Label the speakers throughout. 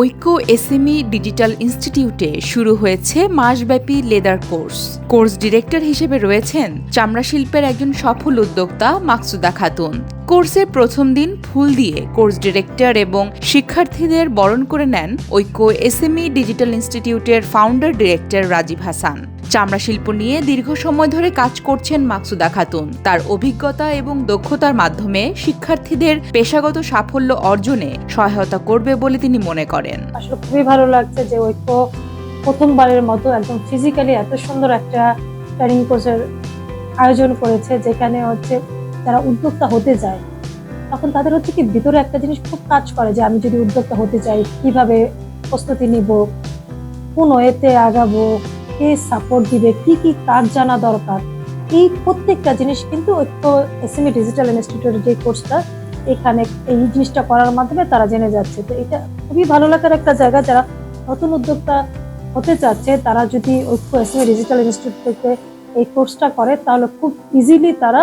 Speaker 1: ঐক্য SME digital ইনস্টিটিউটে শুরু হয়েছে মাসব্যাপী লেদার কোর্স। কোর্স ডিরেক্টর হিসেবে রয়েছেন চামড়া শিল্পের একজন সফল উদ্যোক্তা মাকসুদা খাতুন। কোর্সের প্রথম দিন ফুল দিয়ে কোর্স ডিরেক্টর এবং শিক্ষার্থীদের বরণ করে নেন ঐক্য এসএমই ডিজিটাল ইনস্টিটিউটের ফাউন্ডার ডিরেক্টর রাজীব হাসান। চামড়া শিল্প নিয়ে দীর্ঘ সময় ধরে কাজ করছেন মাকসুদা খাতুন। তার অভিজ্ঞতা এবং দক্ষতার মাধ্যমে শিক্ষার্থীদের পেশাগত সাফল্য অর্জনে সহায়তা করবে বলে তিনি মনে করেন।
Speaker 2: আসলে খুবই ভালো লাগছে যে ঐক্য প্রথমবারের মতো একদম ফিজিক্যালি এত সুন্দর একটা ট্রেনিং কোর্সের আয়োজন করেছে, যেখানে হচ্ছে যারা উদ্যোক্তা হতে যায় তখন তাদের হচ্ছে কি ভিতরে একটা জিনিস খুব কাজ করে যে আমি যদি উদ্যোক্তা হতে চাই, কীভাবে প্রস্তুতি নিব, কোন এতে আগাবো, কে সাপোর্ট দিবে, কি কি কাজ জানা দরকার, এই প্রত্যেকটা জিনিস কিন্তু এসএমই ডিজিটাল ইনস্টিটিউটের যে কোর্সটা এখানে এই জিনিসটা করার মাধ্যমে তারা জেনে যাচ্ছে। তো এটা খুবই ভালো লাগার একটা জায়গা যারা নতুন উদ্যোক্তা হতে চাচ্ছে, তারা যদি ঐক্য এসএমই ডিজিটাল ইনস্টিটিউট থেকে এই কোর্সটা করে, তাহলে খুব ইজিলি তারা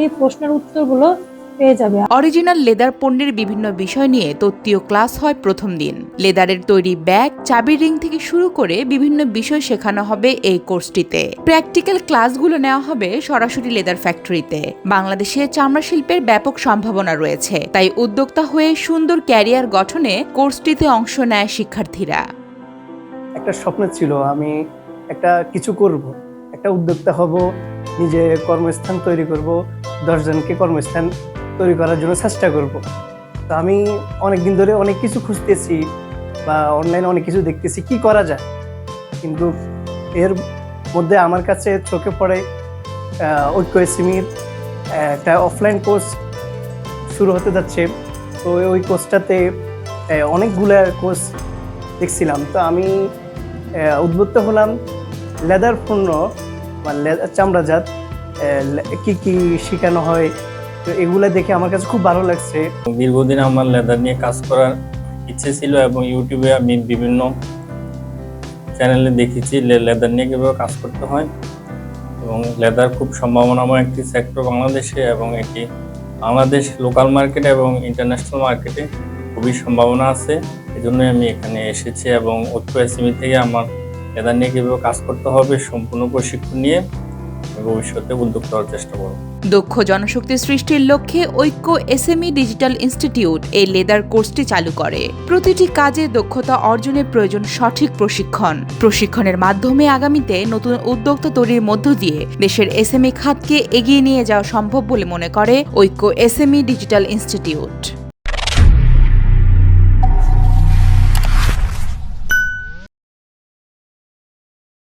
Speaker 2: এই প্রশ্নের উত্তরগুলো পেয়ে যাবে।
Speaker 1: অরিজিনাল লেদার পণ্যের বিভিন্ন বিষয় নিয়ে তত্ত্বীয় ক্লাস হয় প্রথম দিন। লেদারের তৈরি ব্যাগ চাবির রিং থেকে শুরু করে বিভিন্ন বিষয় শেখানো হবে এই কোর্সটিতে। প্র্যাকটিক্যাল ক্লাসগুলো নেওয়া হবে সরাসরি লেদার ফ্যাক্টরিতে। বাংলাদেশে চামড়া শিল্পের ব্যাপক সম্ভাবনা রয়েছে তাই উদ্যোক্তা হয়ে সুন্দর ক্যারিয়ার গঠনে কোর্সটিতে অংশ নেয় শিক্ষার্থীরা।
Speaker 3: একটা স্বপ্ন ছিল আমি একটা কিছু করব একটা উদ্যোক্তা হব নিজে কর্মস্থান তৈরি করব দশজনকে কর্মস্থান তৈরি করার জন্য চেষ্টা করব। তো আমি অনেক দিন ধরে অনেক কিছু খুঁজতেছি বা অনলাইনে অনেক কিছু দেখতেছি কি করা যায়। কিন্তু এর মধ্যে আমার কাছে চোখে পড়ে ঐক্য এসিমির একটা অফলাইন কোর্স শুরু হতে যাচ্ছে। তো ওই কোর্সটাতে অনেকগুলো কোর্স দেখছিলাম। তো আমি উদ্বুদ্ধ হলাম লেদার পণ্য বা চামড়াজাত কি কি শেখানো হয়? তো এগুলো দেখে আমার কাছে খুব ভালো লাগছে।
Speaker 4: দীর্ঘদিন আমার লেদার নিয়ে কাজ করার ইচ্ছে ছিল এবং ইউটিউবে আমি বিভিন্ন চ্যানেলে দেখেছি লেদার নিয়ে কীভাবে কাজ করতে হয়। এবং লেদার খুব সম্ভাবনাময় একটি সেক্টর বাংলাদেশে এবং এটি বাংলাদেশ লোকাল মার্কেটে এবং ইন্টারন্যাশনাল মার্কেটে খুবই সম্ভাবনা আছে। এজন্যই আমি এখানে এসেছি এবং ঐক্য এসএমই থেকে আমার লেদার নিয়ে কীভাবে কাজ করতে হবে সম্পূর্ণ প্রশিক্ষণ নিয়ে ভবিষ্যতে উদ্যোক্তা হওয়ার চেষ্টা করব।
Speaker 1: দক্ষ জনশক্তি সৃষ্টির লক্ষ্যে ঐক্য এসএমই ডিজিটাল ইনস্টিটিউট এই লেদার কোর্সটি চালু করে। প্রতিটি কাজে দক্ষতা অর্জনের প্রয়োজন সঠিক প্রশিক্ষণ। প্রশিক্ষণের মাধ্যমে আগামীতে নতুন উদ্যোক্তা তৈরির মধ্য দিয়ে দেশের এসএমই খাতকে এগিয়ে নিয়ে যাওয়া সম্ভব বলে মনে করে ঐক্য এসএমই ডিজিটাল ইনস্টিটিউট।